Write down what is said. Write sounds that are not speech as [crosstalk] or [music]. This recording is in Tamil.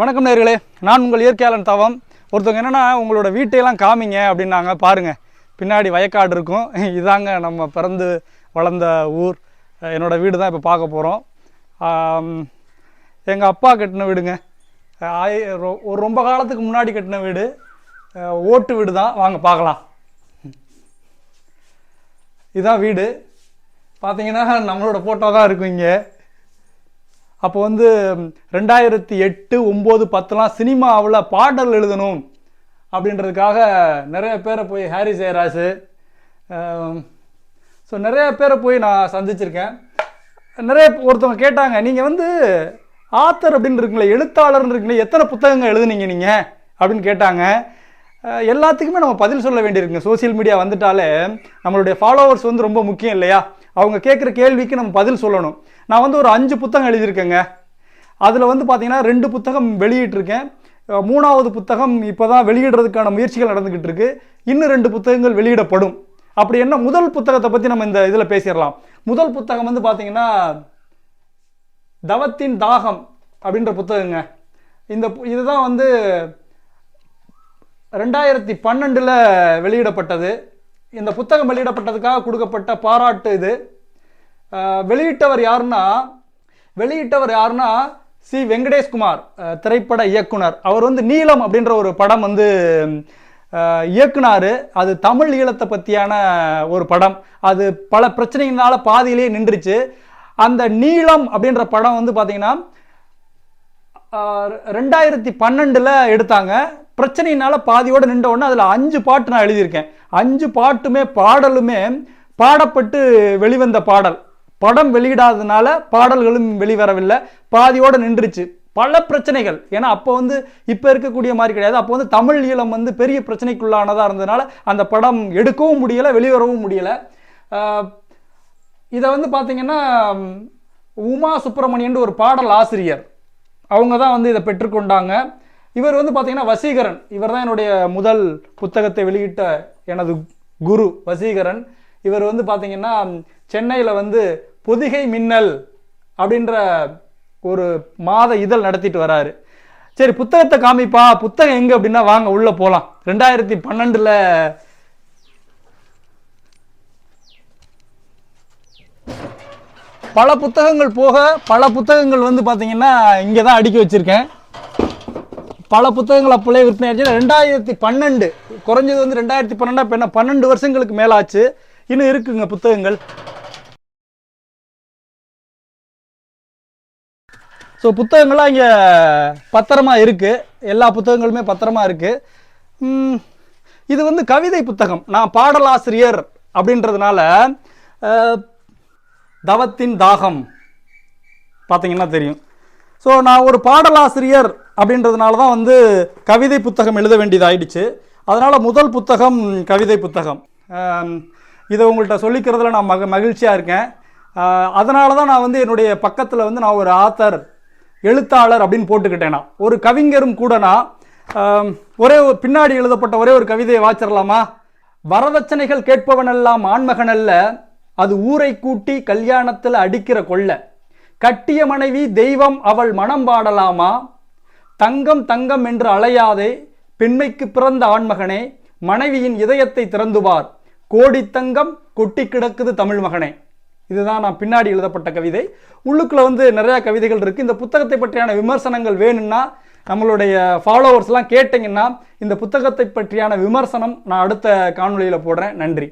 வணக்கம் நேர்களே நான் உங்கள் இயற்கையாளன் தவம். ஒருத்தவங்க என்னென்னா உங்களோட வீட்டையெல்லாம் காமிங்க அப்படின்னாங்க பாருங்கள் பின்னாடி வயக்காடு இருக்கும். [laughs] இதாங்க நம்ம பிறந்து வளர்ந்த ஊர். என்னோடய வீடு தான் இப்போ பார்க்க போகிறோம் எங்கள் அப்பா கட்டின வீடுங்க. ஆயி- ரொ- ஒரு ரொம்ப காலத்துக்கு முன்னாடி கட்டின வீடு. ஓட்டு வீடு தான். வாங்க பார்க்கலாம். இதான் வீடு. பார்த்தீங்கன்னா நம்மளோட ஃபோட்டோ தான் இருக்கும் இங்கே. அப்போ வந்து ரெண்டாயிரத்தி எட்டு ஒம்பது பத்துலாம் சினிமாவில் பாடல் எழுதணும் அப்படின்றதுக்காக நிறைய பேரை போய் ஹாரி ஜெயராஜு ஸோ நிறைய பேரை போய் நான் சந்திச்சிருக்கேன். நிறைய ஒருத்தவங்க கேட்டாங்க நீங்கள் வந்து ஆத்தர் அப்படின்னு இருக்குங்களே எழுத்தாளர்னு இருக்குங்களே எத்தனை புத்தகங்கள் எழுதுனீங்க நீங்கள் அப்படின்னு கேட்டாங்க. எல்லாத்துக்குமே நம்ம பதில் சொல்ல வேண்டியிருக்குங்க. சோஷியல் மீடியா வந்துட்டாலே நம்மளுடைய ஃபாலோவர்ஸ் வந்து ரொம்ப முக்கியம் இல்லையா? அவங்க கேட்குற கேள்விக்கு நம்ம பதில் சொல்லணும். நான் வந்து ஒரு அஞ்சு புத்தகம் எழுதியிருக்கேங்க. அதில் வந்து பார்த்தீங்கன்னா ரெண்டு புத்தகம் வெளியிட்டிருக்கேன். மூணாவது புத்தகம் இப்போ தான் வெளியிடுறதுக்கான முயற்சிகள் நடந்துக்கிட்டு இருக்கு இன்னும் ரெண்டு புத்தகங்கள் வெளியிடப்படும். அப்படி என்ன முதல் புத்தகத்தை பற்றி நம்ம இந்த இதில் பேசிடலாம். முதல் புத்தகம் வந்து பார்த்தீங்கன்னா தவத்தின் தாகம் அப்படின்ற புத்தகங்க. இந்த பு- இதுதான் வந்து ரெண்டாயிரத்தி பன்னெண்டில் வெளியிடப்பட்டது. இந்த புத்தகம் வெளியிடப்பட்டதுக்காக கொடுக்கப்பட்ட பாராட்டு இது. வெளியிட்டவர் யாருன்னா வெளியிட்டவர் யாருன்னா சி. வெங்கடேஷ்குமார் திரைப்பட இயக்குனர். அவர் வந்து நீலம் அப்படின்ற ஒரு படம் வந்து இயக்குனார். அது தமிழ் ஈழத்தை பற்றியான ஒரு படம். அது பல பிரச்சனைகளால் பாதியிலேயே நின்றுச்சு. அந்த நீளம் அப்படின்ற படம் வந்து பார்த்தீங்கன்னா ரெண்டாயிரத்தி பன்னெண்டில் எடுத்தாங்க. பிரச்சனையினால பாதியோடு நின்ற உடனே அதில் அஞ்சு பாட்டு நான் எழுதியிருக்கேன். அஞ்சு பாட்டுமே பாடலுமே பாடப்பட்டு வெளிவந்த பாடல். படம் வெளியிடாததுனால பாடல்களும் வெளிவரவில்லை. பாதியோடு நின்றுச்சு. பல பிரச்சனைகள். ஏன்னா அப்போ வந்து இப்போ இருக்கக்கூடிய மாதிரி கிடையாது. அப்போ வந்து தமிழ் ஈழம் வந்து பெரிய பிரச்சனைக்குள்ளானதாக இருந்ததுனால அந்த படம் எடுக்கவும் முடியலை வெளிவரவும் முடியலை. இதை வந்து பார்த்தீங்கன்னா உமா சுப்பிரமணியன் ஒரு பாடல் ஆசிரியர். அவங்க தான் வந்து இதை பெற்றுக்கொண்டாங்க. இவர் வந்து பார்த்திங்கன்னா வசீகரன். இவர் தான் என்னுடைய முதல் புத்தகத்தை வெளியிட்ட எனது குரு வசீகரன். இவர் வந்து பார்த்திங்கன்னா சென்னையில் வந்து பொதிகை மின்னல் அப்படின்ற ஒரு மாத இதழ் நடத்திட்டு வராரு. சரி புத்தகத்தை காமிப்பா. புத்தகம் எங்க அப்படின்னா வாங்க உள்ள போலாம். ரெண்டாயிரத்தி பன்னெண்டுல பல புத்தகங்கள் போக பல புத்தகங்கள் வந்து பார்த்தீங்கன்னா இங்கே தான் அடுக்கி வச்சிருக்கேன். பல புத்தகங்கள் அப்போலே விற்பனை ஆச்சு. ரெண்டாயிரத்தி பன்னெண்டு குறைஞ்சது வந்து ரெண்டாயிரத்தி பன்னெண்டா இப்போ என்ன பன்னெண்டு வருஷங்களுக்கு மேலாச்சு. இன்னும் இருக்குங்க புத்தகங்கள். ஸோ புத்தகங்கள்லாம் இங்கே பத்திரமா இருக்குது எல்லா புத்தகங்களுமே பத்திரமா இருக்குது இது வந்து கவிதை புத்தகம். நான் பாடலாசிரியர் அப்படின்றதுனால தவத்தின் தாகம் பார்த்தீங்கன்னா தெரியும். ஸோ நான் ஒரு பாடலாசிரியர் அப்படின்றதுனால தான் வந்து கவிதை புத்தகம் எழுத வேண்டியதாயிடுச்சு. அதனால் முதல் புத்தகம் கவிதை புத்தகம். இதை உங்கள்கிட்ட சொல்லிக்கிறதுல நான் மக மகிழ்ச்சியாக இருக்கேன். அதனால தான் நான் வந்து என்னுடைய பக்கத்தில் வந்து நான் ஒரு ஆத்தர் எழுத்தாளர் அப்படின்னு போட்டுக்கிட்டேனா. ஒரு கவிஞரும் கூடனா ஒரே ஒரு பின்னாடி எழுதப்பட்ட ஒரே ஒரு கவிதையை வாச்சிடலாமா வரதட்சணைகள் கேட்பவனெல்லாம் ஆண்மகனல்ல அது ஊரை கூட்டி கல்யாணத்தில் அடிக்கிற கொள்ள. கட்டிய மனைவி தெய்வம் அவள் மனம் பாடலாமா? தங்கம் தங்கம் என்று அலையாதே பெண்மைக்கு பிறந்த ஆண்மகனே மனைவியின் இதயத்தை திறந்துவார் கோடி தங்கம் கொட்டி கிடக்குது தமிழ் மகனே. இதுதான் நான் பின்னாடி எழுதப்பட்ட கவிதை. உள்ளுக்குள்ள வந்து நிறையா கவிதைகள் இருக்குது இந்த புத்தகத்தை பற்றியான விமர்சனங்கள் வேணும்னா நம்மளுடைய ஃபாலோவர்ஸ்லாம் கேட்டிங்கன்னா இந்த புத்தகத்தை பற்றியான விமர்சனம் நான் அடுத்த காணொலியில் போடுறேன். நன்றி.